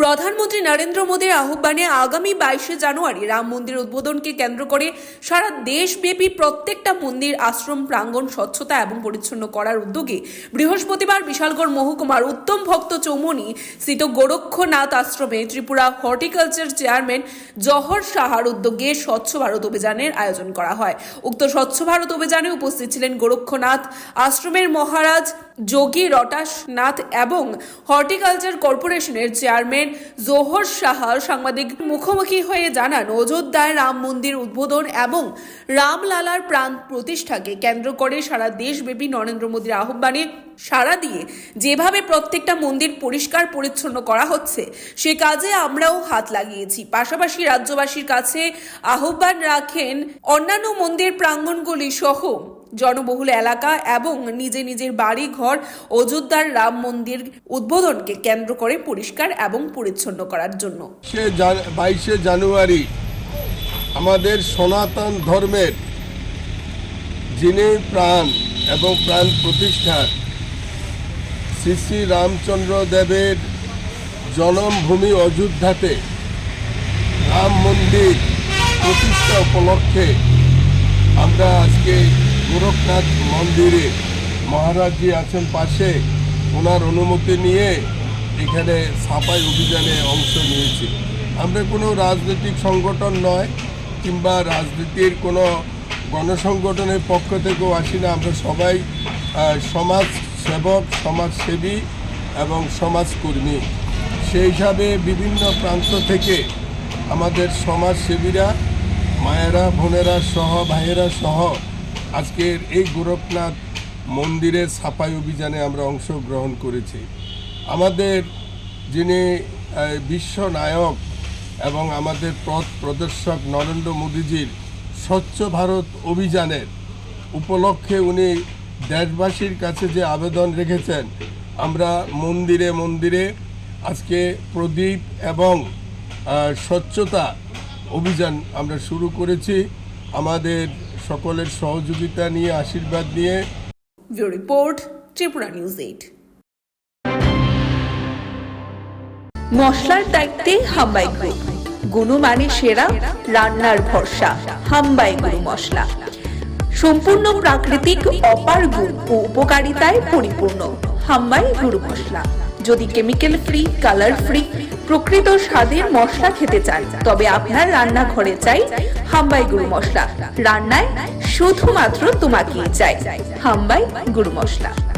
প্রধানমন্ত্রী নরেন্দ্র মোদীর আহ্বানে আগামী বাইশে জানুয়ারি রাম মন্দির উদ্বোধনকে কেন্দ্র করে সারা দেশব্যাপী প্রত্যেকটা মন্দির, আশ্রম, প্রাঙ্গণ স্বচ্ছতা এবং পরিচ্ছন্ন করার উদ্যোগে বৃহস্পতিবার বিশালগড় মহকুমার উত্তম ভক্ত চৌমনি স্থিত গোরক্ষনাথ আশ্রমে ত্রিপুরা হর্টিকালচার চেয়ারম্যান জহর সাহার উদ্যোগে স্বচ্ছ ভারত অভিযানের আয়োজন করা হয়। উক্ত স্বচ্ছ ভারত অভিযানে উপস্থিত ছিলেন গোরক্ষনাথ আশ্রমের মহারাজ যোগী রটাস নাথ এবং হর্টিকালচার কর্পোরেশনের চেয়ারম্যান জোহর সাহা সাংবাদিক মুখোমুখি হয়ে জানান, অযোধ্যায় রাম মন্দির উদ্বোধন এবং রামলালার প্রাণ প্রতিষ্ঠাকে কেন্দ্র করে সারা দেশব্যাপী নরেন্দ্র মোদীর আহ্বানে সাড়া দিয়ে যেভাবে প্রত্যেকটা মন্দির পরিষ্কার পরিচ্ছন্ন করা হচ্ছে, সে কাজে আমরাও হাত লাগিয়েছি। পাশাপাশি রাজ্যবাসীর কাছে আহ্বান রাখেন অন্যান্য মন্দির প্রাঙ্গণগুলি সহ জনবহুল এলাকা এবং নিজে নিজের বাড়ি ঘর অযোধ্যার রাম মন্দির উদ্বোধনকে কেন্দ্র করে পরিষ্কার এবং পরিচ্ছন্ন করার জন্য। বাইশে জানুয়ারি আমাদের সনাতন ধর্মের যিনি প্রাণ এবং প্রাণ প্রতিষ্ঠা শ্রী শ্রী রামচন্দ্র দেবের জন্মভূমি অযোধ্যাতে রাম মন্দির প্রতিষ্ঠা উপলক্ষে আমরা আজকে গোরখনাথ মন্দিরে মহারাজজি আছেন পাশে, ওনার অনুমতি নিয়ে এখানে সাফাই অভিযানে অংশ নিয়েছি। আমরা কোনো রাজনৈতিক সংগঠন নয়, কিংবা রাজনীতির কোনো গণসংগঠনের পক্ষ থেকেও আসি না। আমরা সবাই সমাজ সেবক সমাজসেবী এবং সমাজকর্মী। সেই হিসাবে বিভিন্ন প্রান্ত থেকে আমাদের সমাজসেবীরা, মায়েরা, বোনেরা সহ, ভাইয়েরা সহ আজকের এই গোরখনাথ মন্দিরের সাফাই অভিযানে আমরা অংশগ্রহণ করেছি। আমাদের যিনি আহ, বিশ্ব নায়ক এবং আমাদের পথ প্রদর্শক নরেন্দ্র মোদীজির স্বচ্ছ ভারত অভিযানের উপলক্ষে উনি দেশবাসীর কাছে যে আবেদন রেখেছেন আমরা মন্দিরে মন্দিরে আজকে প্রদীপ এবং স্বচ্ছতা অভিযান আমরা শুরু করেছি। আমাদের সকলের সহযোগিতা নিয়ে, আশীর্বাদ নিয়ে। Report, Tripura news eight. মশলার দায়িত্বে হাম্বাই গ্রুপ গুণমানে সেরা, রান্নার ভরসা। হাম্বাই গুরু মশলা। সম্পূর্ণ প্রাকৃতিক, অপার গুণ ও উপকারিতায় পরিপূর্ণ। হাম্বাই গুরু মশলা। যদি কেমিক্যাল ফ্রি কালার ফ্রি প্রকৃত স্বাদের মশলা খেতে চান। তবে আপনার রান্না ঘরে চাই হাম্বাই গুরু মশলা। রান্নায় শুধুমাত্র তোমাকেই চাই হাম্বাই গুরু মশলা।